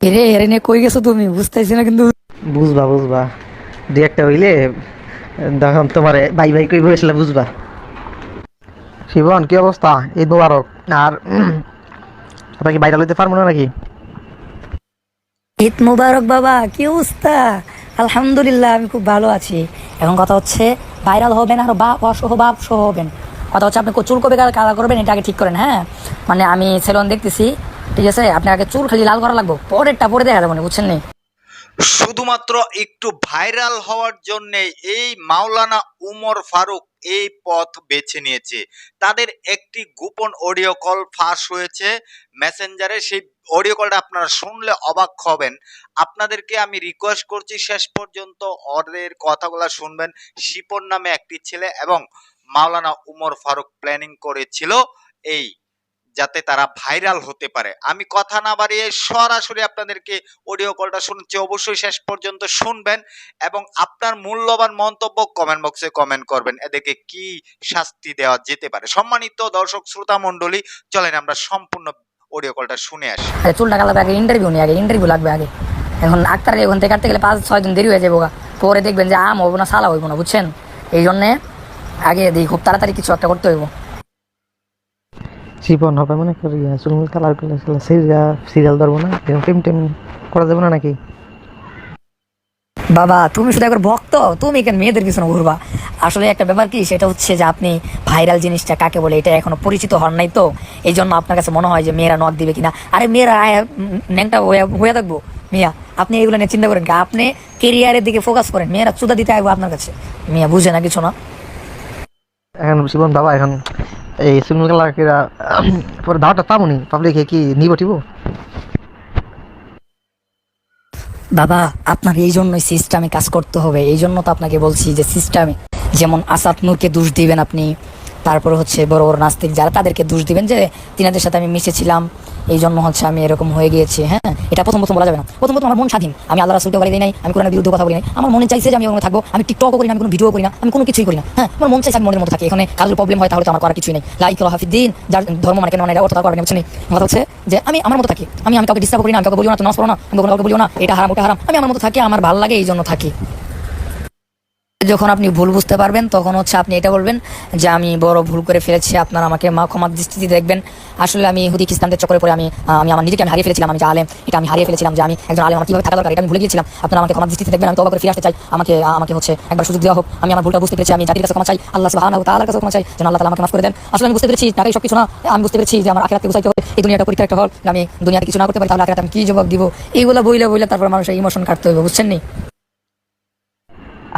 এরে এরে নিয়ে কই গেছো তুমি? বুঝতেছি না কিন্তু। বুঝবা বুঝবা। দু একটা হইলে তখন তোমার বাই বাই কই বসলে বুঝবা। শিবন কি অবস্থা? ঈদ মুবারক। আর উম, আপনার কি বাইরে লইতে পারব না নাকি? ঈদ মুবারক বাবা কি অবস্থা? আলহামদুলিল্লাহ আমি খুব ভালো আছি। এখন কথা হচ্ছে ভাইরাল হবেন আর বাপ অসহ বাপ সহ হবেন। কথা হচ্ছে আপনি চুল কবে কালা করবেন এটা আগে ঠিক করেন হ্যাঁ? মানে আমি সেলন দেখতেছি ঠিক আছে? আপনি আগে চুল খালি লাল করা লাগবো। পরেরটা পরে দেখা যাবে বুঝছেন নি? শুধুমাত্র একটু ভাইরাল হওয়ার জন্য এই মাওলানা উমর ফারুক এই পথ বেছে নিয়েছে। তাদের একটি গোপন অডিও কল ফাঁস হয়েছে। মেসেঞ্জারে সেই অডিও কলটা আপনারা শুনলে অবাক হবেন। আপনাদেরকে আমি রিকোয়েস্ট করছি শেষ পর্যন্ত ওদের কথাগুলো শুনবেন। শিপন নামে একটি ছেলে এবং মাওলানা উমর ফারুক প্ল্যানিং করেছিল এই যাতে তারা ভাইরাল হতে পারে। আমি কথা না বাড়িয়ে সরাসরি আপনাদেরকে অডিও কলটা শুনছি। অবশ্যই শেষ পর্যন্ত শুনবেন এবং আপনার মূল্যবান মন্তব্য কমেন্ট বক্সে কমেন্ট করবেন। এদেরকে কি শাস্তি দেওয়া যেতে পারে? সম্মানিত দর্শক, শ্রোতা মণ্ডলী, চলেন আমরা সম্পূর্ণ অডিও কলটা শুনে আসি। চুল কালাবে আগে ইন্টারভিউ নিয়ে আগে ইন্টারভিউ লাগবে আগে। এখন আক্তার ওখান থেকে কাটতে গেলে পাঁচ, ছয় দিন দেরি হয়ে যাব। পরে দেখবেন যে আম হইব না, সালা হইব না, বুঝছেন? এই জন্যে আগে দেখি, খুব তাড়াতাড়ি কিছু একটা করতে হইব। শিবন হবে মনে করি চুলমুল কালার করলে সিরিয়াল ধরবো না টেম টেম করা যাবে না নাকি? বাবা তুমি শুধু একবার ভক্ত তুমি কেন মেয়েদের পিছনে ঘুরবা? আসলে একটা ব্যাপার কি সেটা হচ্ছে যে আপনি ভাইরাল জিনিসটা কাকে বলে এটা এখনও পরিচিত হন নাই তো এই জন্য আপনার কাছে মনে হয় যে মেয়েরা নক দিবে কিনা। আরে মেয়েরা ন্যাংটা হয়ে থাকব। মিয়া আপনি এগুলো নিয়ে চিন্তা করেন? আপনি কেরিয়ারের দিকে ফোকাস করেন মেয়েরা চুদা দিতে আসব আপনার কাছে। মিয়া বুঝে না কিছু না। এখন শিবন বাবা এখন এই কালার কিরা পরে দাওয়াটা পাবনি? পাবলিকে কি নিব টিব? দাদা আপনার এই জন্যই সিস্টেমে কাজ করতে হবে। এই জন্য তো আপনাকে বলছি যে সিস্টেমে যেমন আসাদ নূরকে দোষ দিবেন আপনি, তারপর হচ্ছে বড় বড় নাস্তিক যারা তাদেরকে দোষ দিবেন যে তিনাদের সাথে আমি মিশেছিলাম। এই জন্য হচ্ছে আমি এরকম হয়ে গিয়েছি হ্যাঁ? এটা প্রথম প্রথম বলা যাবে না। প্রথম প্রথম আমার মন স্বাধীন। আমি আল্লাহ রাসুলকে বলে দিই নাই, আমি কোনো বিরুদ্ধে কথা বলি নাই। আমার মনে চাইছে যে আমি ওখানে থাকব, আমি টিকটকও করি না, আমি কোনো ভিডিও করি না, আমি কোনো কিছুই করি না হ্যাঁ? আমার মন চাইছে আমি মনের মতো থাকি। এখানে কারোর প্রবলেম হয় তাহলে তো আমার করার কিছুই নেই। লাইক হাফিদ্দিন যার ধর্ম মানে কেন এটা অর্থ করবেন বুঝছেন কথা হচ্ছে যে আমি আমার মতো থাকি। আমি আমি কাউকে ডিস্টার্ব করি না, আমি কাউকে বলিও না তো নষ্ট করো না, আমি কাউকে বলিও না, এটা হারাম, ওটা হারাম। আমি আমার মতো থাকি, আমার ভালো লাগে, এই জন্য থাকি। যখন আপনি ভুল বুঝতে পারবেন, তখন হচ্ছে আপনি এটা বলবেন যে, আমি বড় ভুল করে ফেলেছি, আপনারা আমাকে মা ক্ষমার দৃষ্টিতে দেখবেন। আসলে আমি হুদি খ্রিস্টানদের পড়ে আমি আমি আমার নিজেকে আমি হারিয়ে ফেলেছিলাম, আমি যে আলেম, এটা আমি হারিয়ে ফেলেছিলাম যে আমি একজন আলেম, আমার কীভাবে থাকা দরকার, এটা আমি ভুলে গিয়েছিলাম। আপনারা আমাকে ক্ষমার দৃষ্টিতে দেখবেন, আমি তবা করে ফিরে আসতে চাই। আমাকে আমাকে হচ্ছে একবার সুযোগ দেওয়া হোক। আমি আমার ভুলটা বুঝতে পেরেছি, আমি জাতির কাছে ক্ষমা চাই, আল্লাহ ওয়া তাআলার কাছে ক্ষমা চাই, যেন আল্লাহ তাআলা আমাকে মাফ করে দেন। আসলে আমি বুঝতে পেরেছি টাকাই সব কিছু না। আমি বুঝতে পেরেছি যে, আমার বুঝাইতে হবে এই দুনিয়াটা পরীক্ষা একটা হল। আমি দুনিয়াতে কিছু না করতে পারি, তাহলে আখেরাতে আমি কি জবাব দিব? এইগুলো বইলে বইলে তারপর মানুষের ইমোশন কাটতে হবে বুঝছেন নি?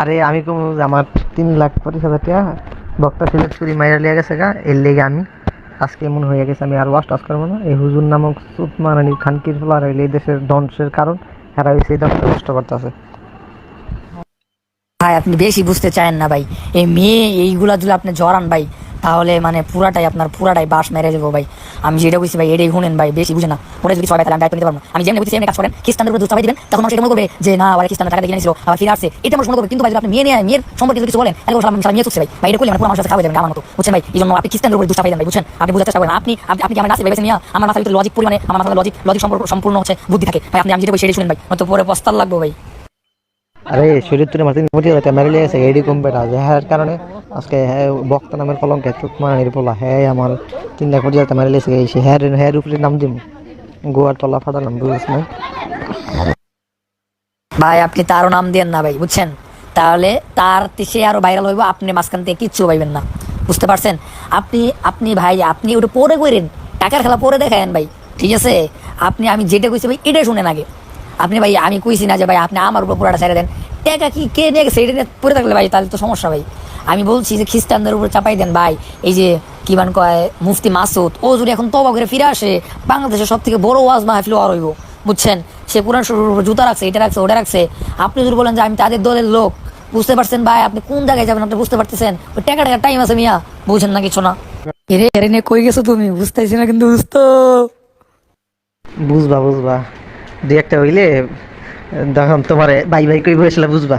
আরে আমি কম আমার তিন লাখ পঁচিশ হাজার টাকা বক্তা সিলেক্ট করি, মাইরা লিয়া গেছে গা, এর লেগে আমি আজকে এমন হয়ে গেছে, আমি আর ওয়াশ টাস করব না। এই হুজুর নামক সুতমারানি খানকির ফলার, এই দেশের ধ্বংসের কারণ, এরা হয়েছে এই ধ্বংস কষ্ট করতেছে। ভাই, আপনি বেশি বুঝতে চান না ভাই। এই মেয়ে, এইগুলা দিলে আপনি জড়ান ভাই তাহলে মানে পুরাটাই আপনার পুরাটাই বাস মেরে যাব ভাই। আমি যেটা বুঝছি ভাই, এটাই শুনেন ভাই, বেশি বুঝে না। ওটা যদি সবাই তাহলে আমি নিতে পারব আমি যেমনি বুঝছি কাজ করেন, খ্রিস্টানদের উপরে দিবেন, তখন মানুষ এটা মনে করবে যে, না, আবার খ্রিস্টানরা টাকা দিয়ে আবার ফিরে আসছে। এটা মনে করবে। কিন্তু ভাই আপনি মেয়ে নিয়ে মেয়ের সম্পর্কে কিছু বলেন মেয়ে ভাই। ভাই, এটা করলে মানে পুরো মানুষের খাওয়া দেবেন আমার মতো। বুঝছেন ভাই? এই জন্য আপনি খ্রিস্টানদের উপরে দুষ্টাবাই দেন ভাই, বুঝছেন? আপনি বুঝতে চেষ্টা করেন। আপনি আপনি আমার নাসিক ভেবেছেন নিয়ে আমার মাথার ভিতরে লজিক পরিমাণে আমার লজিক লজিক সম্পর্ক সম্পূর্ণ হচ্ছে বুদ্ধি থাকে। ভাই, আপনি আমি যেটা সেটাই শুনেন ভাই। নয়তো পরে পস্তাল লাগবে ভাই। আরে, শরীর তুলে মারতে এইডি কমবে না কারণে আজকে হ্যাঁ বক্তা নামের কলঙ্কে সুতমারানির পোলা। হ্যাঁ আমার তিন লাখ টাকা মেরে লিয়েছে হ্যাঁ হ্যাঁ উপরে নাম দিম। গোয়ার তলা ফাটালাম বুঝিস না ভাই, আপনি তারও নাম দেন না ভাই, বুঝছেন? তাহলে তার সে আরও ভাইরাল হইব, আপনি মাঝখান থেকে কিচ্ছু পাইবেন না। বুঝতে পারছেন? আপনি আপনি ভাই, আপনি ওটা পরে করেন টাকার খেলা পরে দেখায়েন ভাই, ঠিক আছে? আপনি, আমি যেটা কইছি ভাই এটা শুনেন আগে। আপনি ভাই, আমি কইছি না যে ভাই, আপনি আমার উপর পুরাটা ছেড়ে দেন। টাকা কি কে নিয়ে গেছে, এটা পরে থাকলে ভাই, তাহলে তো সমস্যা ভাই। আমি বলছি যে খ্রিস্টানদের উপর চাপাই দেন ভাই। এই যে কি বান কয় মুফতি মাসুদ ও যদি এখন তবা করে ফিরে আসে বাংলাদেশের সব থেকে বড় ওয়াজ মাহফিল আর হইব। বুঝছেন? সে পুরান শুরুর উপর জুতা রাখছে এটা রাখছে ওটা রাখছে। আপনি যদি বলেন যে আমি তাদের দলের লোক বুঝতে পারছেন ভাই? আপনি কোন জায়গায় যাবেন আপনি বুঝতে পারতেছেন? ওই টাকা টাকা টাইম আছে মিয়া বুঝেন না কিছু না। এরে এরে নিয়ে কই গেছো তুমি? বুঝতেছি না কিন্তু বুঝতো? বুঝবা বুঝবা। দু একটা হইলে তখন তোমার বাই বাই কই বসলে বুঝবা।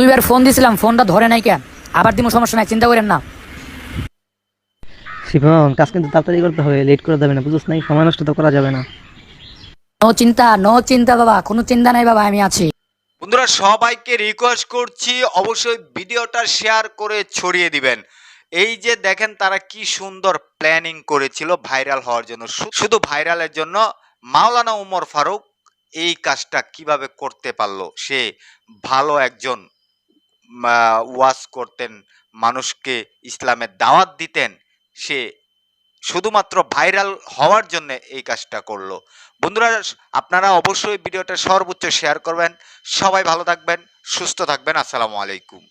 দুইবার ফোন দিয়েছিলাম ফোনটা ধরে নাই কেন? আবার দিমো সমস্যা নাই চিন্তা করেন না। শিবন কাজ কিন্তু তাড়াতাড়ি করতে হবে লেট করে দেবে না বুঝছ নাই সময় নষ্ট তো করা যাবে না। নো চিন্তা নো চিন্তা বাবা কোনো চিন্তা নাই বাবা আমি আছি। বন্ধুরা সবাইকে রিকোয়েস্ট করছি অবশ্যই ভিডিওটা শেয়ার করে ছড়িয়ে দিবেন। এই যে দেখেন তারা কি সুন্দর প্ল্যানিং করেছিল ভাইরাল হওয়ার জন্য। শুধু ভাইরালের জন্য মাওলানা উমর ফারুক এই কাজটা কীভাবে করতে পারল সে ভালো একজন ওয়াজ করতেন, মানুষকে ইসলামের দাওয়াত দিতেন, সে শুধুমাত্র ভাইরাল হওয়ার জন্য এই কাজটা করল। বন্ধুরা, আপনারা অবশ্যই ভিডিওটা সর্বোচ্চ শেয়ার করবেন। সবাই ভালো থাকবেন, সুস্থ থাকবেন। আসসালামু আলাইকুম।